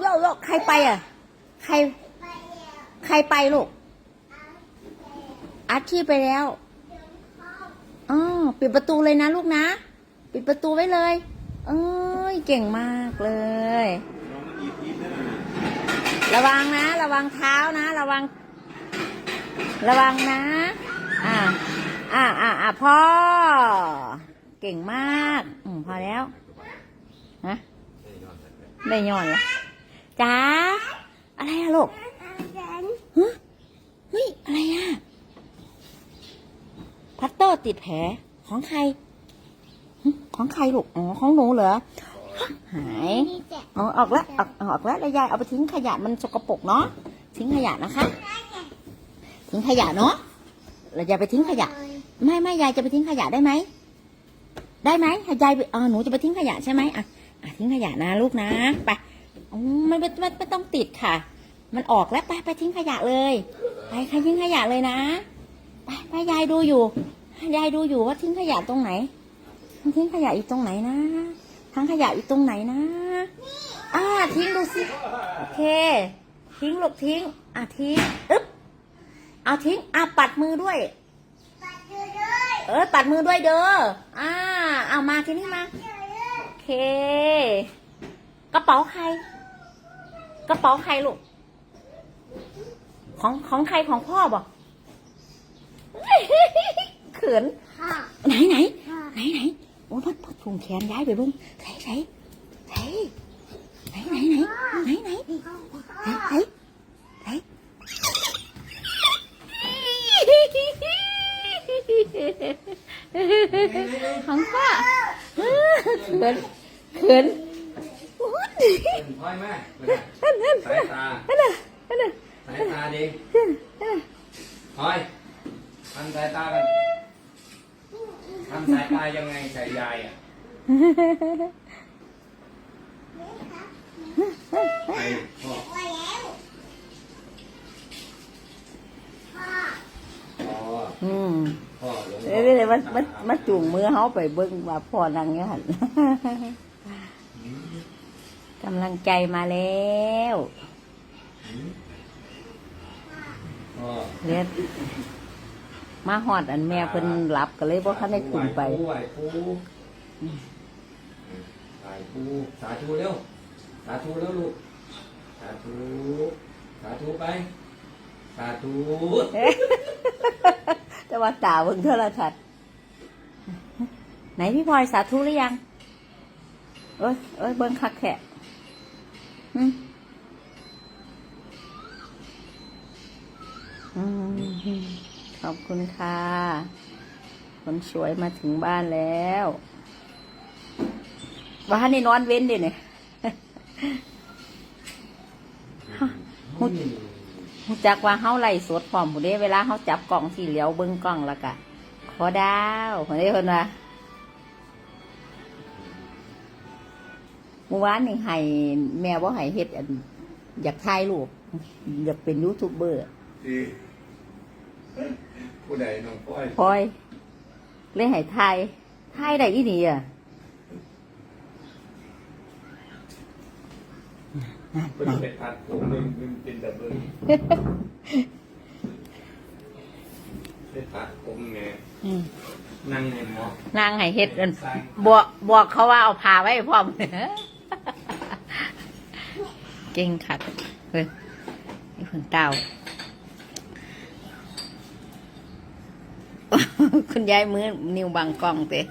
โยโยใครไปอะ ใคร ใครไปลูกอาชีพไปแล้วอ๋อปิดประตูเลยนะลูกนะ ปิดประตูไว้เลย เอ้ยเก่งมากเลย ระวังนะ ระวังเท้านะ ระวัง ระวังนะ อ่า อ่าอ่าอ่าพ่อ เก่งมาก อืมพอแล้ว ฮะ ได้ย้อนเหรอ จ้าอะไรอะลูกฮะเฮ้ยอะไรอะพัตเตอร์ติดแผลของใครหึของใครลูกอ๋อของหนูเหรอหายอ๋อออกแล้วออกออกแล้วแล้วยายเอาไปทิ้งขยะมันสกปรกเนาะทิ้งขยะนะคะ ทิ้งขยะเนาะเรายายไปทิ้งขยะ ไม่ไม่ยายจะไปทิ้งขยะได้ไหมได้ไหมยายไปเออหนูจะไปทิ้งขยะใช่ไหมอะอะทิ้งขยะนะลูกนะไป อืมไม่ไม่ไม่ไม่ต้องติดค่ะ มันออกแล้วไปไปทิ้งขยะเลย ไปใครทิ้งขยะเลยนะ ไปไปยายดูอยู่ ยายดูอยู่ว่าทิ้งขยะตรงไหน ทิ้งขยะอีกตรงไหนนะทั้งขยะอีกตรงไหนนะ อ่าทิ้งดูสิ โอเค ทิ้งลูกทิ้ง อะทิ้ง อึ๊บ เอาทิ้ง อะปัดมือด้วย เออปัดมือด้วยเด้อ อ่า เอามาทีนี้มา โอเค กระเป๋าใคร กระเป๋าใครลูก ของของใครของพ่อบอกเขินไหนไหนไหนไหนโอ้ยมันถุงแขนย้ายไปบิ้งใส่ใส่ใส่ไหนไหนไหนไหนไหนไหนไหนของพ่อเขินเขิน ค่อยมากสายตาสายตาดีคอยทำสายตากันทำสายตายังไงใส่ยายอะไอ้พ่อพ่ออืมพ่อลงเดี๋ยวเดี๋ยวมันมันมันจูงมือเขาไปเบิ้งว่าพ่อนั่งอยู่หัน กำลังใจมาแล้วพ่อเรียนมาหอดอันแม่เพิ่นหลับก็เลยบ่ทันได้ขึ้นไปไหวปูไหวปูสาธุเร็ว สาธุแล้วลูก สาธุ สาธุไป สาธุ แต่ว่าตาเบิ่งโทรทัศน์ไหนพี่พลอยสาธุหรือยัง เอ้ยเอ้ยเบิ่งคักแขะอืมอืม ขอบคุณค่ะ คนสวยมาถึงบ้านแล้วว่าในนอนเว้นดิเนี่ยหุ่นรู้จักว่าเฮาไล่สดพร้อมผู้เด้เวลาเฮาจับกล่องสีเหลียวเบิ่งกล่องแล้วก็ขอดาวคนนี้คนว่า มื่อวานนี่ให้แม่บ่ให้เฮ็ดอันอยากถ่ายรูปอยากเป็นยูทูบเบอร์ดีผู้ใดน้องก้อยพลอยเลยให้ถ่ายถ่ายได้อีนี่อะเป็นเป็ดผัดผมมึงมึงเป็นแต่เบิ้งเป็ดผัดผมไงอืมนั่งในหมอนางให้เฮ็ดอันบอกบอกเขาว่าเอาผ้าไว้พร้อม เก่งคักเฮ้ยนี่เพิ่นเต่า คุณยายมือนิ้วบางกล้องเตะ